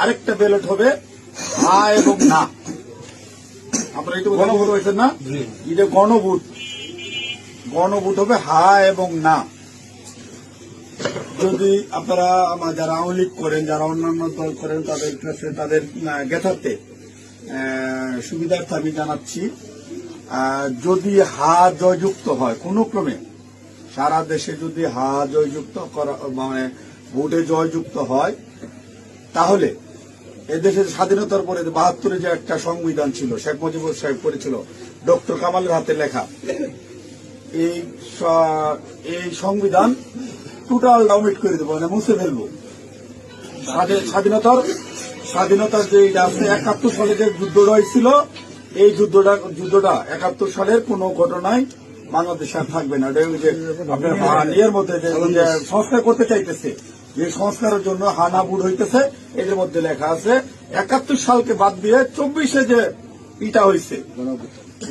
আরেকটা ব্যালট হবে হা এবং না। আপনারা গণভোট। হয়েছেন না? এটা গণভোট। গণভোট হবে হা এবং না। যদি আপনারা আমার যারা আওয়ামী লীগ করেন যারা অন্যান্য দল করেন তাদের কাছে তাদের আহ, সুবিধার্থে আমি জানাচ্ছি যদি হা জয়যুক্ত হয় কোনো ক্রমে সারা দেশে যদি হা জয়যুক্ত করা মানে ভোটে জয়যুক্ত হয় তাহলে এদেশের স্বাধীনতার পরে বাহাত্তরে যে একটা সংবিধান ছিল শেখ মুজিবুর সাহেব করেছিল ডক্টর কামালের হাতে লেখা এই এই সংবিধান টোটাল ডাউমিট করে দেবো মানে মুছে ফেলব। স্বাধীনতার স্বাধীনতার যে একাত্তর সালে যে যুদ্ধটা হয়েছিল এই যুদ্ধটা যুদ্ধটা একাত্তর সালের কোনো ঘটনায় বাংলাদেশে আর থাকবে না। আপনার ইয়ের মধ্যে যে সংস্কার করতে চাইতেছে। যে সংস্কারের জন্য হানা বুড় হইতেছে এদের মধ্যে লেখা আছে একাত্তর সালকে বাদ দিয়ে চব্বিশে যে ইটা হয়েছে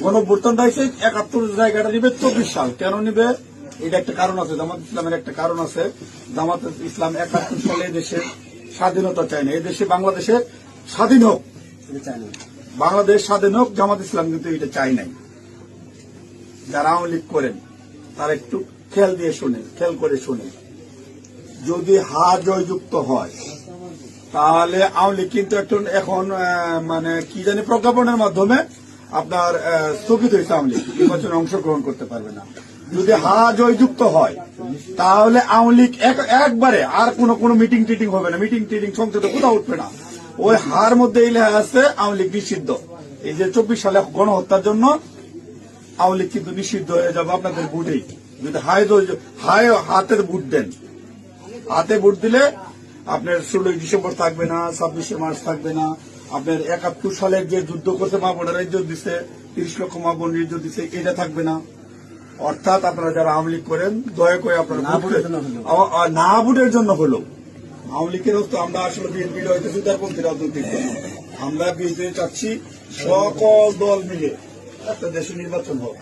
গণভ্যুত্থানটা হয়েছে একাত্তর জায়গাটা নিবে চব্বিশ সাল। কেন নিবে? এটা একটা কারণ আছে জামাত ইসলামের একটা কারণ আছে। জামাত ইসলাম একাত্তর সালে দেশের স্বাধীনতা চায় না। এই দেশে বাংলাদেশের স্বাধীন হোক। বাংলাদেশ স্বাধীন হোক জামাত ইসলাম কিন্তু এটা চাই নাই। যারা আওয়ামী লীগ করেন তারা একটু খেয়াল দিয়ে শোনেন খেয়াল করে শোনেন। যদি হা জয়যুক্ত হয়, তাহলে আওয়ামী লীগ কিন্তু এখন এখন মানে কি জানি প্রজ্ঞাপনের মাধ্যমে আপনার স্থগিত হয়েছে আওয়ামী লীগ। নির্বাচনে অংশগ্রহণ করতে পারবে না। যদি হা জয়যুক্ত হয়, তাহলে আওয়ামী লীগ এক- একবারে আর কোনো কোনো মিটিং টিটিং হবে না। মিটিং টিটিং সংসদে কোথাও উঠবে না। ওই হার মধ্যে এই লেখা আছে, আওয়ামী লীগ নিষিদ্ধ। এই যে চব্বিশ সালে গণহত্যার জন্য আওয়ামী লীগ কিন্তু নিষিদ্ধ হয়ে যাবে আপনাদের বুটেই। যদি হাই হাতের বুট দেন। হাতে ভোট দিলে আপনার ষোলোই ডিসেম্বর থাকবে না ছাব্বিশে মার্চ থাকবে না আপনার একাত্তর সালের যে যুদ্ধ করছে মা বোনেরা ইজ্জত দিচ্ছে তিরিশ লক্ষ মা বোন ইজ্জত দিচ্ছে এটা থাকবে না অর্থাৎ আপনারা যারা আওয়ামী লীগ করেন দয়া করে আপনারা না ভোটের জন্য হলো। আওয়ামী লীগের তো আমরা আসলে বিএনপি হয়তো সুতারপন্থী রাজনৈতিক দল। আমরা বিএনপি চাচ্ছি সকল দল মিলে একটা দেশে নির্বাচন হোক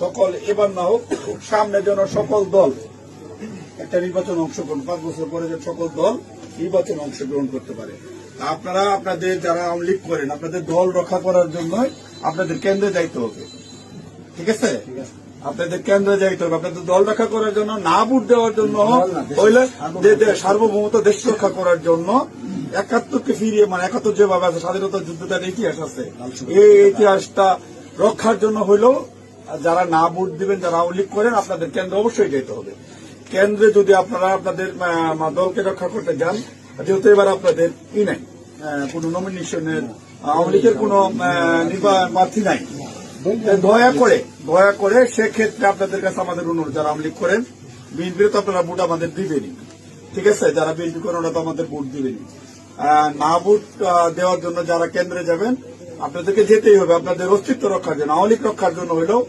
সকল এবার না হোক সামনে যেন সকল দল একটা নির্বাচন অংশগ্রহণ পাঁচ বছর পরে যে সকল দল নির্বাচন অংশগ্রহণ করতে পারে। তা আপনারা আপনাদের যারা আওয়ামী লীগ করেন আপনাদের দল রক্ষা করার জন্য আপনাদের কেন্দ্রে যাইতে হবে। ঠিক আছে? আপনাদের কেন্দ্রে যাইতে হবে। আপনাদের দল রক্ষা করার জন্য না ভোট দেওয়ার জন্য না, দেশ- হইলে সার্বভৌমত্ব রক্ষা করার জন্য একাত্তরকে ফিরিয়ে মানে একাত্তর যেভাবে আছে স্বাধীনতা যুদ্ধটার ইতিহাস আছে। এই ইতিহাসটা রক্ষার জন্য হইলেও যারা না ভোট দিবেন যারা লীগ করেন আপনাদের কেন্দ্রে অবশ্যই যেতে হবে। কেন্দ্রে যদি আপনারা আপনাদের দলকে রক্ষা করতে যান যেহেতু এবার আপনাদের ই নাই কোনো নমিনেশনের আওয়ামী লীগের কোনো প্রার্থী নাই। দয়া করে দয়া করে সেক্ষেত্রে আপনাদের কাছে আমাদের অনুরোধ যারা আওয়ামী লীগ করেন বিএনপির তো আপনারা ভোট আমাদের দিবেনই। ঠিক আছে? যারা বিএনপি করেন ওরা তো আমাদের ভোট দিবেনই। আহ, না ভোট দেওয়ার জন্য যারা কেন্দ্রে যাবেন আপনাদেরকে যেতেই হবে। আপনাদের অস্তিত্ব রক্ষার জন্য আওয়ামী লীগ রক্ষার জন্য হলেও